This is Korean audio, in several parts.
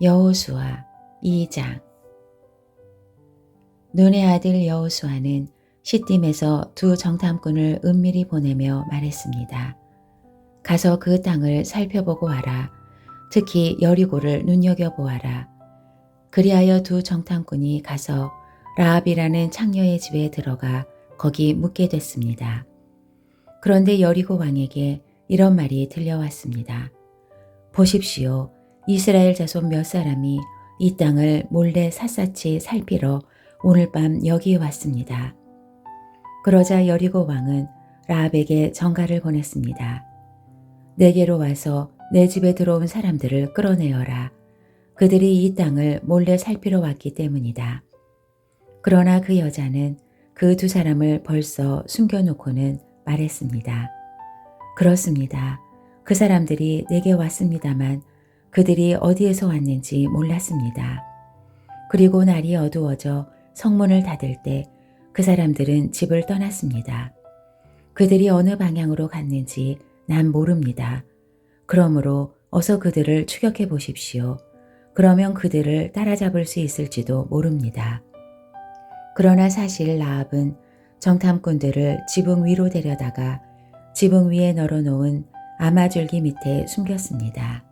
여호수아 2장 눈의 아들 여호수아는 시딤에서 두 정탐꾼을 은밀히 보내며 말했습니다. 가서 그 땅을 살펴보고 와라. 특히 여리고를 눈여겨보아라. 그리하여 두 정탐꾼이 가서 라합이라는 창녀의 집에 들어가 거기 묵게 됐습니다. 그런데 여리고 왕에게 이런 말이 들려왔습니다. 보십시오. 이스라엘 자손 몇 사람이 이 땅을 몰래 샅샅이 살피러 오늘 밤 여기에 왔습니다. 그러자 여리고 왕은 라합에게 전가를 보냈습니다. 내게로 와서 내 집에 들어온 사람들을 끌어내어라. 그들이 이 땅을 몰래 살피러 왔기 때문이다. 그러나 그 여자는 그 두 사람을 벌써 숨겨놓고는 말했습니다. 그렇습니다. 그 사람들이 내게 왔습니다만 그들이 어디에서 왔는지 몰랐습니다. 그리고 날이 어두워져 성문을 닫을 때 그 사람들은 집을 떠났습니다. 그들이 어느 방향으로 갔는지 난 모릅니다. 그러므로 어서 그들을 추격해 보십시오. 그러면 그들을 따라잡을 수 있을지도 모릅니다. 그러나 사실 라합은 정탐꾼들을 지붕 위로 데려다가 지붕 위에 널어놓은 아마줄기 밑에 숨겼습니다.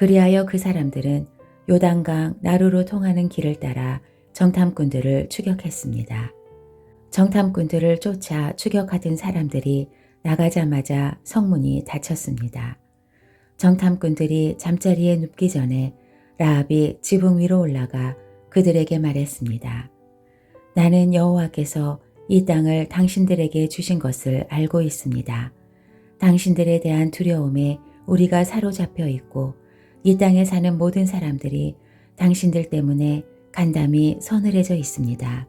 그리하여 그 사람들은 요단강 나루로 통하는 길을 따라 정탐꾼들을 추격했습니다. 정탐꾼들을 쫓아 추격하던 사람들이 나가자마자 성문이 닫혔습니다. 정탐꾼들이 잠자리에 눕기 전에 라합이 지붕 위로 올라가 그들에게 말했습니다. 나는 여호와께서 이 땅을 당신들에게 주신 것을 알고 있습니다. 당신들에 대한 두려움에 우리가 사로잡혀 있고 이 땅에 사는 모든 사람들이 당신들 때문에 간담이 서늘해져 있습니다.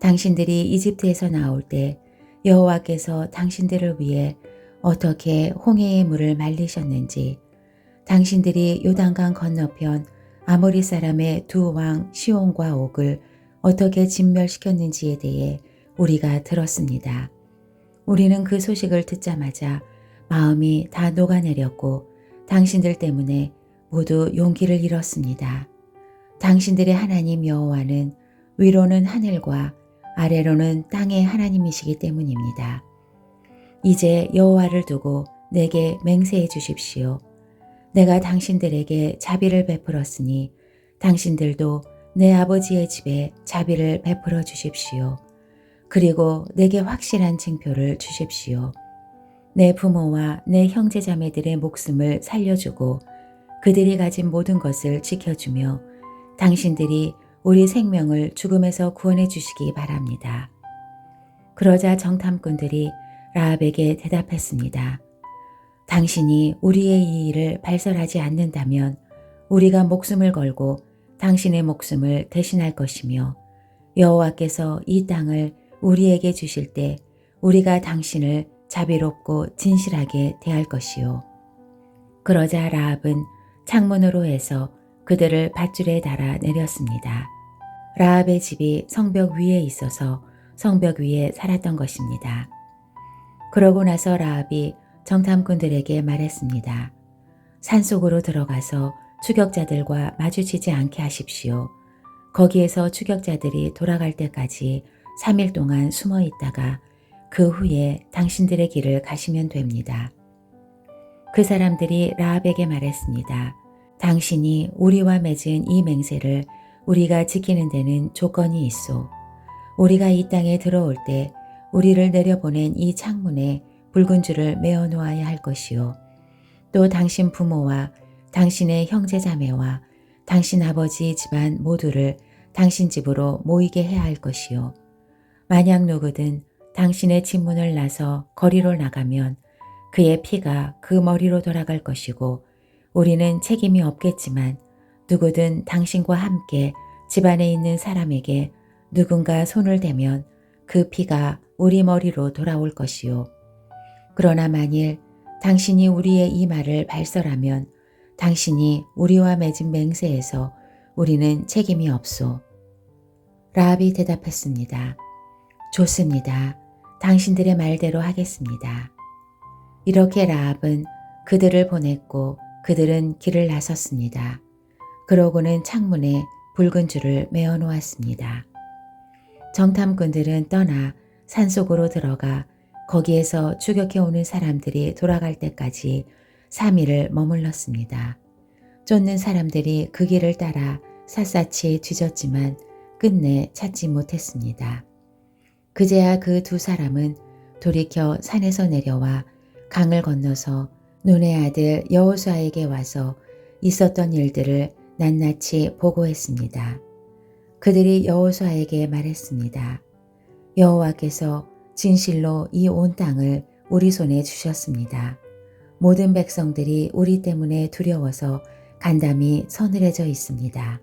당신들이 이집트에서 나올 때 여호와께서 당신들을 위해 어떻게 홍해의 물을 말리셨는지 당신들이 요단강 건너편 아모리 사람의 두 왕 시온과 옥을 어떻게 진멸시켰는지에 대해 우리가 들었습니다. 우리는 그 소식을 듣자마자 마음이 다 녹아내렸고 당신들 때문에 모두 용기를 잃었습니다. 당신들의 하나님 여호와는 위로는 하늘과 아래로는 땅의 하나님이시기 때문입니다. 이제 여호와를 두고 내게 맹세해 주십시오. 내가 당신들에게 자비를 베풀었으니 당신들도 내 아버지의 집에 자비를 베풀어 주십시오. 그리고 내게 확실한 징표를 주십시오. 내 부모와 내 형제자매들의 목숨을 살려주고 그들이 가진 모든 것을 지켜주며 당신들이 우리 생명을 죽음에서 구원해 주시기 바랍니다. 그러자 정탐꾼들이 라합에게 대답했습니다. 당신이 우리의 이 일을 발설하지 않는다면 우리가 목숨을 걸고 당신의 목숨을 대신할 것이며 여호와께서 이 땅을 우리에게 주실 때 우리가 당신을 자비롭고 진실하게 대할 것이요. 그러자 라합은 창문으로 해서 그들을 밧줄에 달아 내렸습니다. 라합의 집이 성벽 위에 있어서 성벽 위에 살았던 것입니다. 그러고 나서 라합이 정탐꾼들에게 말했습니다. 산속으로 들어가서 추격자들과 마주치지 않게 하십시오. 거기에서 추격자들이 돌아갈 때까지 3일 동안 숨어 있다가 그 후에 당신들의 길을 가시면 됩니다. 그 사람들이 라합에게 말했습니다. 당신이 우리와 맺은 이 맹세를 우리가 지키는 데는 조건이 있소. 우리가 이 땅에 들어올 때 우리를 내려보낸 이 창문에 붉은 줄을 메어 놓아야 할 것이요. 또 당신 부모와 당신의 형제 자매와 당신 아버지 집안 모두를 당신 집으로 모이게 해야 할 것이요. 만약 누구든 당신의 집문을 나서 거리로 나가면 그의 피가 그 머리로 돌아갈 것이고 우리는 책임이 없겠지만 누구든 당신과 함께 집안에 있는 사람에게 누군가 손을 대면 그 피가 우리 머리로 돌아올 것이요. 그러나 만일 당신이 우리의 이 말을 발설하면 당신이 우리와 맺은 맹세에서 우리는 책임이 없소. 라합이 대답했습니다. 좋습니다. 당신들의 말대로 하겠습니다. 이렇게 라합은 그들을 보냈고 그들은 길을 나섰습니다. 그러고는 창문에 붉은 줄을 메어 놓았습니다. 정탐꾼들은 떠나 산속으로 들어가 거기에서 추격해 오는 사람들이 돌아갈 때까지 3일을 머물렀습니다. 쫓는 사람들이 그 길을 따라 샅샅이 뒤졌지만 끝내 찾지 못했습니다. 그제야 그 두 사람은 돌이켜 산에서 내려와 강을 건너서 눈의 아들 여호수아에게 와서 있었던 일들을 낱낱이 보고했습니다. 그들이 여호수아에게 말했습니다. 여호와께서 진실로 이 온 땅을 우리 손에 주셨습니다. 모든 백성들이 우리 때문에 두려워서 간담이 서늘해져 있습니다.